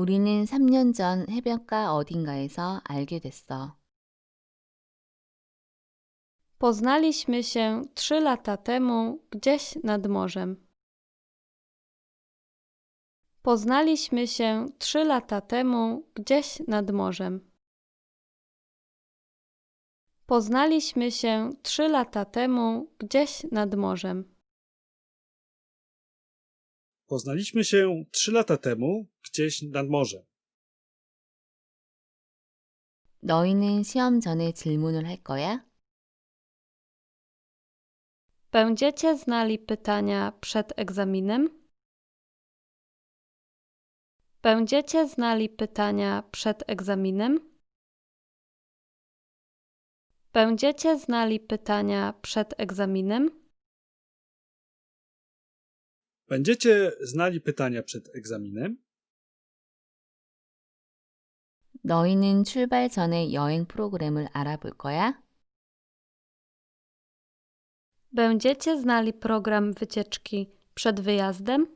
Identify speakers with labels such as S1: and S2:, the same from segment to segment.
S1: 우리는 3년 전 해변가 어딘가에서 알게 됐어.
S2: Poznaliśmy się trzy lata temu gdzieś nad morzem. Poznaliśmy się trzy lata temu gdzieś nad morzem. Poznaliśmy się trzy lata temu gdzieś nad morzem.
S3: Poznaliśmy się trzy lata temu gdzieś nad morzem.
S1: 너희는 시험 전에 질문을 할 거야?
S2: Będziecie znali pytania przed egzaminem? Będziecie znali pytania przed egzaminem? Będziecie znali pytania przed egzaminem?
S3: Będziecie znali pytania przed egzaminem?
S1: 너희는 출발 전에 여행 프로그램을 알아볼 거야?
S2: Będziecie znali program wycieczki przed wyjazdem?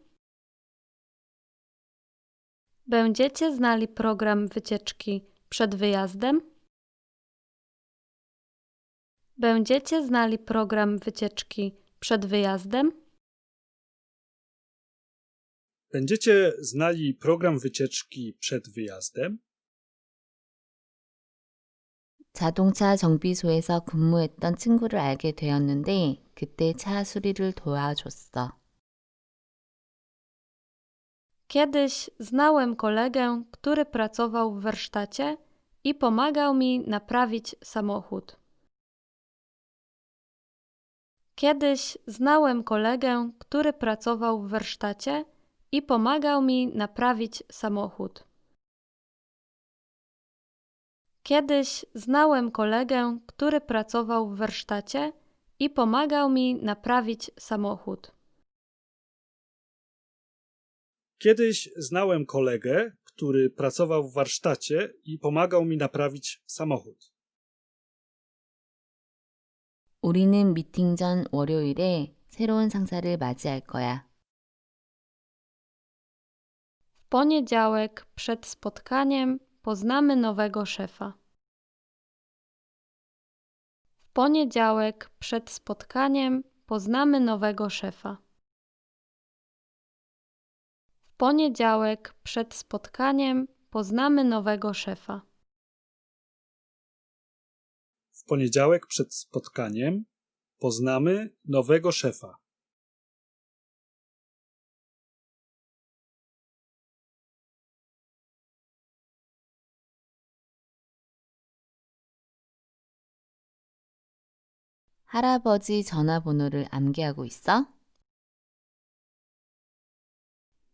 S2: Będziecie znali program wycieczki przed wyjazdem? Będziecie znali program wycieczki przed wyjazdem?
S3: Będziecie znali program wycieczki przed wyjazdem?
S1: 자동차 정비소에서 근무했던 친구를 알게 되었는데 그때 차 수리를 도와줬어.
S2: Kiedyś znałem kolegę, który pracował w warsztacie i pomagał mi naprawić samochód. Kiedyś znałem kolegę, który pracował w warsztacie i pomagał mi naprawić samochód. Kiedyś znałem kolegę, który pracował w warsztacie i pomagał mi naprawić samochód.
S3: Kiedyś znałem kolegę, który pracował w warsztacie i pomagał mi naprawić samochód.
S1: 우리는 미팅 전 월요일에 새로운 상사를 맞이할 거야.
S2: poniedziałek przed spotkaniem poznamy nowego szefa. W poniedziałek przed spotkaniem poznamy nowego szefa. W poniedziałek przed spotkaniem poznamy nowego szefa.
S3: W poniedziałek przed spotkaniem poznamy nowego szefa.
S1: 할아버지 전화번호를 암기하고 있어?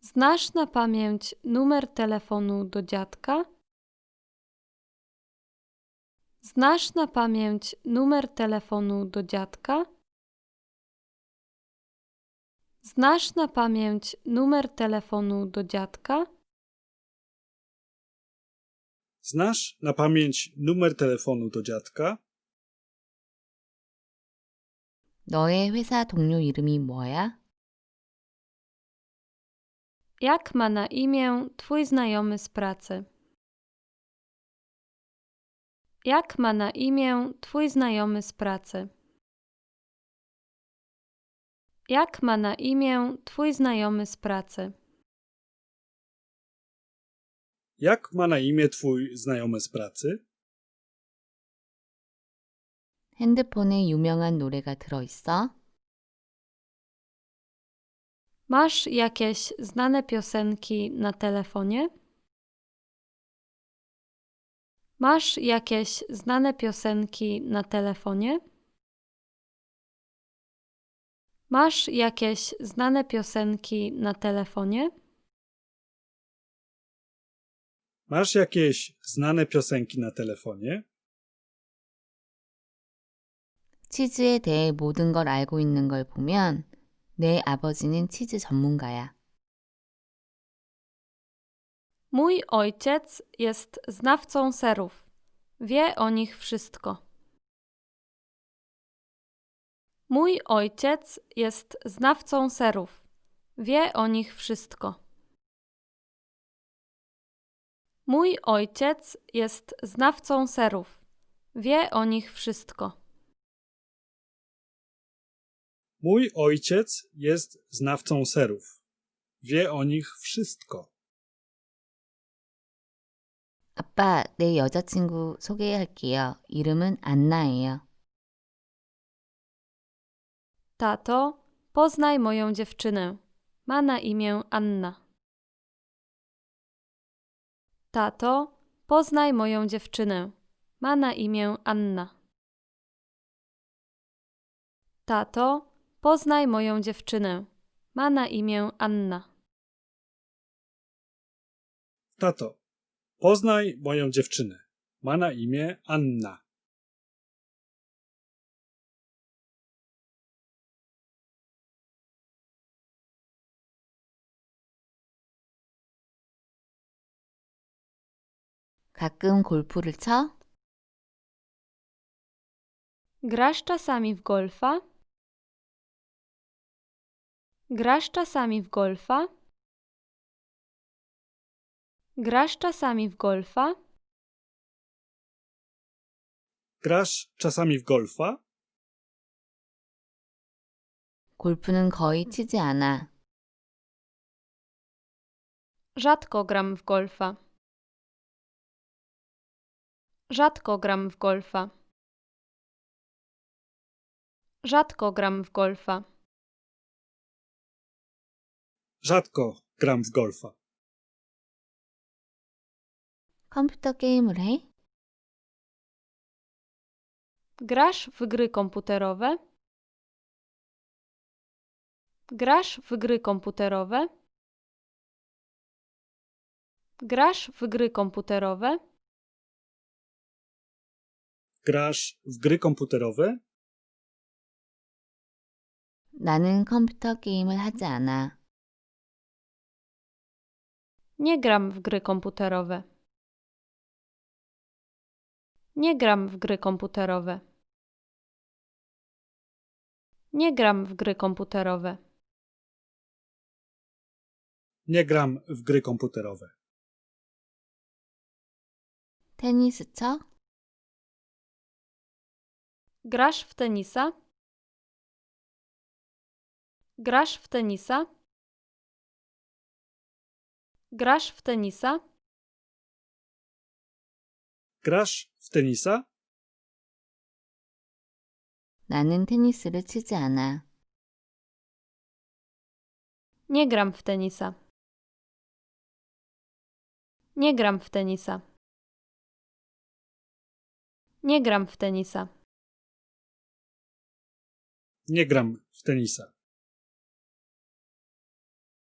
S2: Znasz na pamięć numer telefonu do dziadka? Znasz na pamięć numer telefonu do dziadka? Znasz na pamięć numer telefonu do dziadka?
S3: Znasz na pamięć numer telefonu do dziadka?
S1: 너의 회사 동료 이름이 뭐야?
S2: Jak ma na imię twój znajomy z pracy? Jak ma na imię twój znajomy z pracy? Jak ma na imię twój znajomy z pracy?
S3: Jak ma na imię twój znajomy z pracy?
S1: 핸드폰에 유명한 노래가 들어있어?
S2: Masz jakieś znane piosenki na telefonie? Masz jakieś znane piosenki na telefonie? Masz jakieś znane piosenki na telefonie?
S3: Masz jakieś znane piosenki na telefonie?
S1: 치즈에 대해 모든 걸 알고 있는 걸 보면 내 아버지는 치즈 전문가야.
S2: Mój ojciec jest znawcą serów. Wie o nich wszystko. Mój ojciec jest znawcą serów. Wie o nich wszystko. Mój ojciec jest znawcą serów. Wie o nich wszystko.
S3: Mój ojciec jest znawcą serów. Wie o nich wszystko.
S1: 아빠, 내 여자친구 소개할게요. 이름은 안나예요.
S2: Tato, poznaj moją dziewczynę. Ma na imię Anna. Tato, poznaj moją dziewczynę. Ma na imię Anna. Tato, poznaj moją dziewczynę. Ma na imię Anna.
S3: Tato, poznaj moją dziewczynę. Ma na imię Anna.
S1: 가끔 골프를 쳐?
S2: Grasz czasami w golfa? Grasz czasami w golfa? Grasz czasami w golfa?
S3: Grasz czasami w golfa?
S1: 골프는 거의 치지 않아.
S2: Rzadko gram w golfa. Rzadko gram w golfa. Rzadko gram w golfa.
S3: Rzadko gram w golfa.
S1: 컴퓨터 게임을 해?
S2: Grasz w gry komputerowe? Grasz w gry komputerowe? Grasz w gry komputerowe?
S3: Grasz w gry komputerowe?
S1: 나는 컴퓨터 게임을 하지 않아.
S2: Nie gram w gry komputerowe. Nie gram w gry komputerowe. Nie gram w gry komputerowe.
S3: Nie gram w gry komputerowe.
S1: Tenis co?
S2: Grasz w tenisa? Grasz w tenisa? Grasz w tenisa?
S3: Grasz w tenisa?
S1: 나는 테니스를 치지 않아.
S2: Nie gram w tenisa. Nie gram w tenisa. Nie gram w tenisa.
S3: Nie gram w tenisa.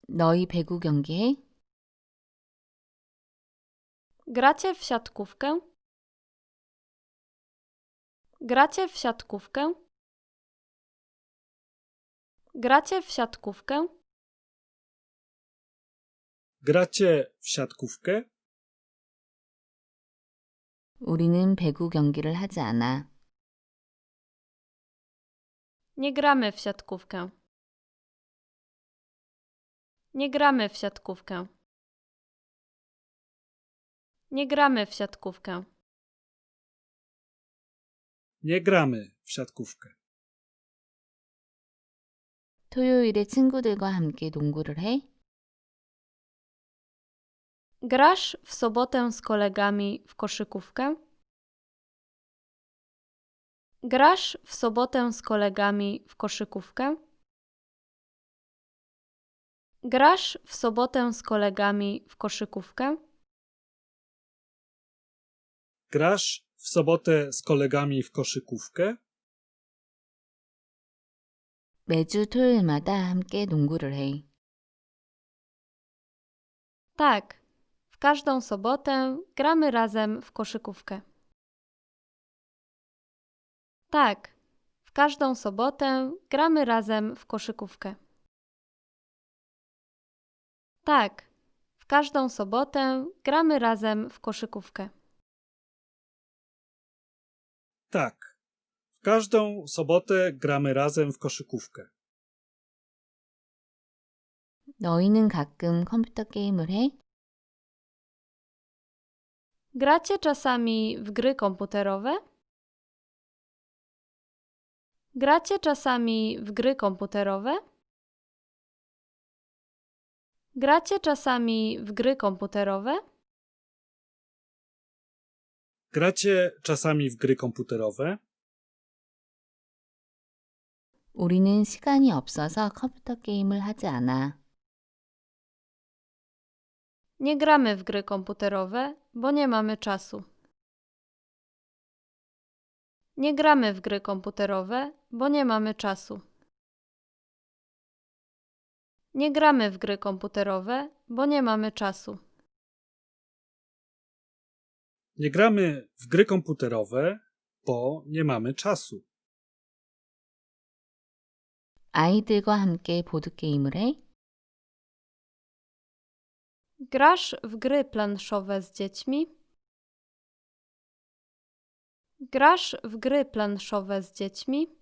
S1: 너희 배구 경기 해?
S2: Gracie w siatkówkę? Gracie w siatkówkę? Gracie w siatkówkę?
S3: Gracie w siatkówkę?
S1: 우리는 배구 경기를 하지 않아.
S2: Nie gramy w siatkówkę. Nie gramy w siatkówkę. Nie gramy w siatkówkę.
S3: Nie gramy w siatkówkę.
S1: 토요일에 친구들과 함께 농구를 해?
S2: Grasz w sobotę z kolegami w koszykówkę? Grasz w sobotę z kolegami w koszykówkę? Grasz w sobotę z kolegami w koszykówkę?
S3: Grasz w sobotę z kolegami w koszykówkę?
S1: 매주 토요일마다 함께 농구를 해.
S2: Tak, w każdą sobotę gramy razem w koszykówkę. Tak, w każdą sobotę gramy razem w koszykówkę. Tak, w każdą sobotę gramy razem w koszykówkę.
S3: Tak. W każdą sobotę gramy razem w koszykówkę.
S1: 너희는 가끔 컴퓨터 게임을 해?
S2: Gracie czasami w gry komputerowe? Gracie czasami w gry komputerowe? Gracie czasami w gry komputerowe?
S3: Gracie czasami w gry komputerowe?
S1: 우리는 시간이 없어서 컴퓨터 게임을 하지 않아.
S2: Nie gramy w gry komputerowe, bo nie mamy czasu. Nie gramy w gry komputerowe, bo nie mamy czasu. Nie gramy w gry komputerowe, bo nie mamy czasu.
S3: Nie gramy w gry komputerowe, bo nie mamy czasu.
S1: 아이들과 함께 보드게임을 해?
S2: Grasz w gry planszowe z dziećmi? Grasz w gry planszowe z dziećmi?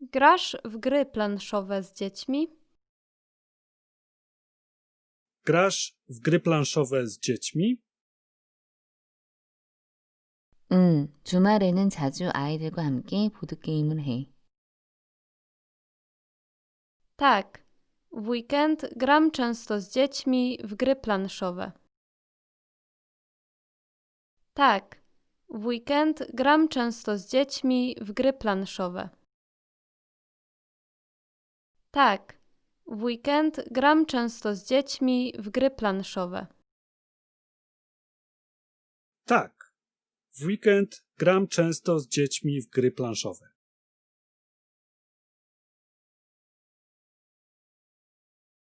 S2: Grasz w gry planszowe z dziećmi?
S3: Grasz w gry planszowe z dziećmi?
S1: 응, 주말에는 자주 아이들과 함께 보드게임을 해.
S2: Tak. W weekend gram często z dziećmi w gry planszowe. Tak. W weekend gram często z dziećmi w gry planszowe. Tak. w weekend gram często z dziećmi w gry planszowe.
S3: Tak. W weekend gram często z dziećmi w gry planszowe.